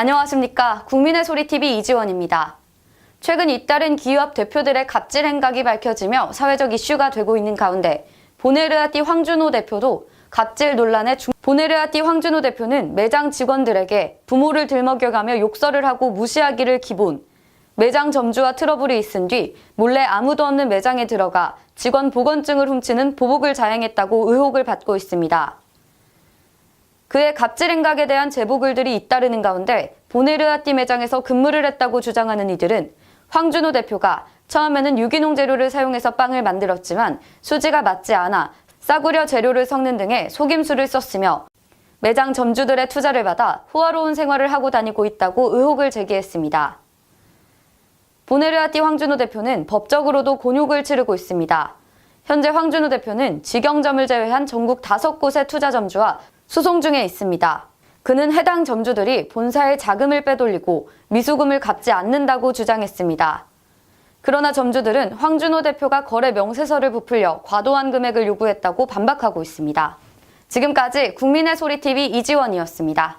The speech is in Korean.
안녕하십니까. 국민의 소리TV 이지원입니다. 최근 잇따른 기업 대표들의 갑질 행각이 밝혀지며 사회적 이슈가 되고 있는 가운데 보네르아띠 황준호 대표도 갑질 논란에 중... 보네르아띠 황준호 대표는 매장 직원들에게 부모를 들먹여가며 욕설을 하고 무시하기를 기본, 매장 점주와 트러블이 있은 뒤 몰래 아무도 없는 매장에 들어가 직원 보건증을 훔치는 보복을 자행했다고 의혹을 받고 있습니다. 그의 갑질 행각에 대한 제보 글들이 잇따르는 가운데 보네르아띠 매장에서 근무를 했다고 주장하는 이들은 황준호 대표가 처음에는 유기농 재료를 사용해서 빵을 만들었지만 수지가 맞지 않아 싸구려 재료를 섞는 등의 속임수를 썼으며 매장 점주들의 투자를 받아 호화로운 생활을 하고 다니고 있다고 의혹을 제기했습니다. 보네르아띠 황준호 대표는 법적으로도 곤욕을 치르고 있습니다. 현재 황준호 대표는 직영점을 제외한 전국 다섯 곳의 투자 점주와 소송 중에 있습니다. 그는 해당 점주들이 본사에 자금을 빼돌리고 미수금을 갚지 않는다고 주장했습니다. 그러나 점주들은 황준호 대표가 거래 명세서를 부풀려 과도한 금액을 요구했다고 반박하고 있습니다. 지금까지 국민의 소리TV 이지원이었습니다.